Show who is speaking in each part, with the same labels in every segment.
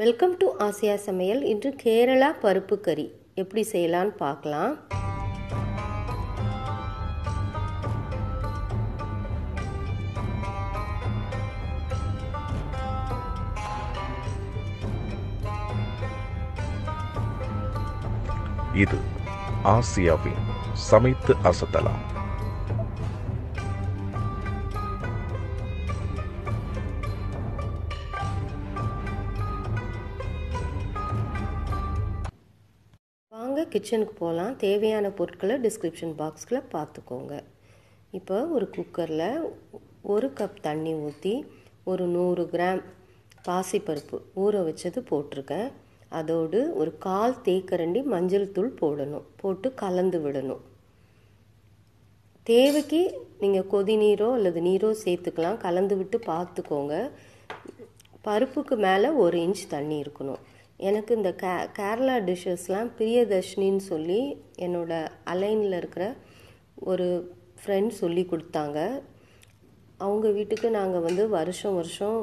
Speaker 1: Welcome to Asia சமையல் இன்று கேரளா பருப்பு கறி. எப்படி செய்யலான்னு பார்க்கலாம்.
Speaker 2: இது ஆசியாவின் சமைத்து அசத்தலாம்.
Speaker 1: வாங்க கிச்சனுக்கு போகலாம். தேவையான பொருட்களை டிஸ்கிரிப்ஷன் பாக்ஸில் பார்த்துக்கோங்க. இப்போ ஒரு குக்கரில் ஒரு கப் தண்ணி ஊற்றி ஒரு நூறு கிராம் பாசிப்பருப்பு ஊற வச்சது போட்டிருக்கேன். அதோடு ஒரு கால் தேக்கரண்டி மஞ்சள் தூள் போடணும். போட்டு கலந்து விடணும். தேவைக்கு நீங்கள் கொதிநீரோ அல்லது நீரோ சேர்த்துக்கலாம். கலந்து விட்டு பார்த்துக்கோங்க. பருப்புக்கு மேலே ஒரு இன்ச் தண்ணி இருக்கணும். எனக்கு இந்த கே கேரளா டிஷ்ஷஸ்லாம் பிரியதர்ஷினின்னு சொல்லி என்னோட அலைனில் இருக்கிற ஒரு ஃப்ரெண்ட் சொல்லி கொடுத்தாங்க. அவங்க வீட்டுக்கு நாங்கள் வந்து வருஷம் வருஷம்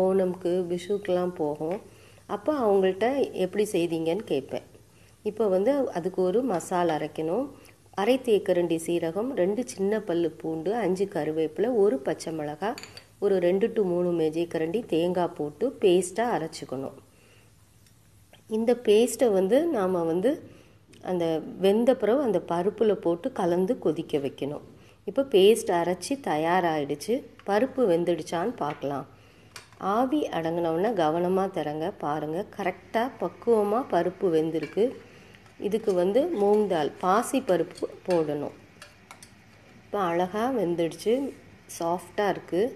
Speaker 1: ஓணம்க்கு விஷுக்கெலாம் போவோம். அப்போ அவங்கள்ட்ட எப்படி செய்தீங்கன்னு கேட்பேன். இப்போ வந்து அதுக்கு ஒரு மசாலா அரைக்கணும். அரை தேக்கரண்டி சீரகம் ரெண்டு சின்ன பல் பூண்டு அஞ்சு கருவேப்பிலை ஒரு பச்சை மிளகாய் ஒரு ரெண்டு டு மூணு மேஜை கரண்டி தேங்காய் போட்டு பேஸ்ட்டாக அரைச்சிக்கணும். இந்த பேஸ்ட்டை வந்து நாம் வந்து அந்த வெந்த பிறகு அந்த பருப்பில் போட்டு கலந்து கொதிக்க வைக்கணும். இப்போ பேஸ்ட் அரைச்சி தயாராகிடுச்சு பருப்பு வெந்துடுச்சான்னு பார்க்கலாம். ஆவி அடங்கினவுடனே கவனமாக தரங்க பாருங்கள் கரெக்டாக பக்குவமாக பருப்பு வெந்திருக்கு. இதுக்கு வந்து மூங் தால் பாசி பருப்பு போடணும். இப்போ அழகாக வெந்துடுச்சு. சாஃப்டாக இருக்குது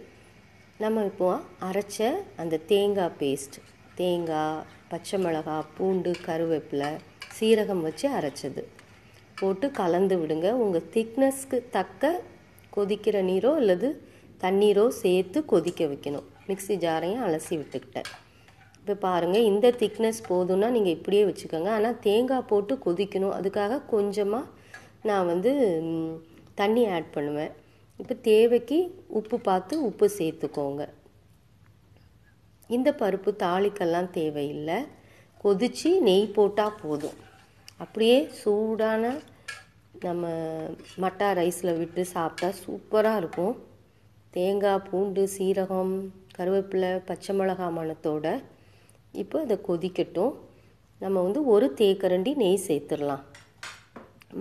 Speaker 1: நம்ம இப்போ அரைச்ச அந்த தேங்காய் பேஸ்ட் தேங்காய் பச்சை மிளகாய் பூண்டு கருவேப்பிலை சீரகம் வச்சு அரைச்சது. போட்டு கலந்து விடுங்க. உங்கள் திக்னஸ்க்கு தக்க கொதிக்கிற நீரோ அல்லது தண்ணீரோ சேர்த்து கொதிக்க வைக்கணும். மிக்சி ஜாரையும் அலசி விட்டுக்கிட்டேன். இப்போ பாருங்கள் இந்த திக்னஸ் போதும்னா நீங்கள் இப்படியே வச்சுக்கோங்க. ஆனால் தேங்காய் போட்டு கொதிக்கணும். அதுக்காக கொஞ்சமாக நான் வந்து தண்ணி ஆட் பண்ணுவேன். இப்போ தேவைக்கு உப்பு பார்த்து உப்பு சேர்த்துக்கோங்க. இந்த பருப்பு தாளிக்கெல்லாம் தேவையில்லை. கொதித்து நெய் போட்டால் போதும். அப்படியே சூடான நம்ம மட்டா ரைஸில் விட்டு சாப்பிட்டா சூப்பராக இருக்கும். தேங்காய் பூண்டு சீரகம் கருவேப்பிலை பச்சை மிளகா மணத்தோட இப்போ அதை கொதிக்கட்டும். நம்ம வந்து ஒரு தேக்கரண்டி நெய் சேர்த்துடலாம்.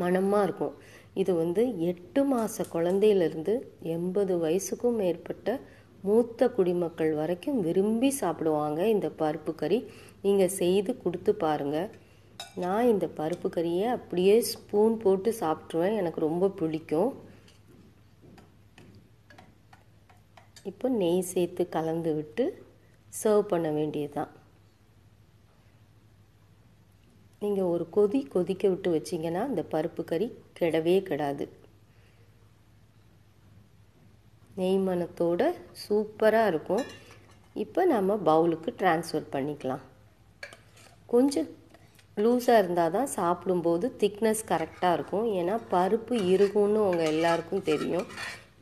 Speaker 1: மணமாக இருக்கும். இது வந்து எட்டு மாத குழந்தையிலேருந்து எண்பது வயசுக்கும் மேற்பட்ட மூத்த குடிமக்கள் வரைக்கும் விரும்பி சாப்பிடுவாங்க இந்த பருப்பு கறி. நீங்கள் செய்து கொடுத்து பாருங்கள் நான் இந்த பருப்பு கறியை அப்படியே ஸ்பூன் போட்டு சாப்பிட்ருவேன் எனக்கு ரொம்ப பிடிக்கும். இப்போ நெய் சேர்த்து கலந்து விட்டு சர்வ் பண்ண வேண்டியதுதான். நீங்கள் ஒரு கொதி கொதிக்க விட்டு வச்சிங்கன்னா இந்த பருப்பு கறி கெடவே கெடாது. நெய் மணத்தோட சூப்பராக இருக்கும். இப்போ நம்ம பவுலுக்கு ட்ரான்ஸ்ஃபர் பண்ணிக்கலாம். கொஞ்சம் லூஸாக இருந்தால் தான் சாப்பிடும்போது திக்னஸ் கரெக்டாக இருக்கும். ஏன்னா பருப்பு இருக்கும்னு உங்கள் எல்லாருக்கும் தெரியும்.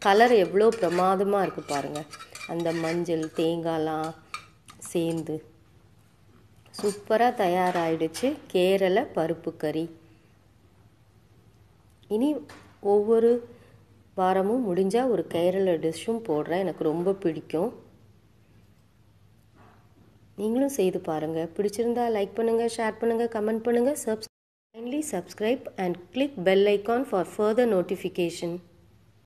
Speaker 1: கலர் எவ்வளோ பிரமாதமாக இருக்குது பாருங்கள் அந்த மஞ்சள் தேங்காய்லாம் சேர்ந்து. சூப்பராக தயாராகிடுச்சு கேரள பருப்பு கறி. இனி ஒவ்வொரு வாரமும் முடிஞ்சால் ஒரு கேரள டிஷ்ஷும் போடுறேன். எனக்கு ரொம்ப பிடிக்கும். நீங்களும் செய்து பாருங்கள் பிடிச்சிருந்தா லைக் பண்ணுங்கள் ஷேர் பண்ணுங்கள் கமெண்ட் பண்ணுங்கள் subs kindly subscribe and click bell icon for further notification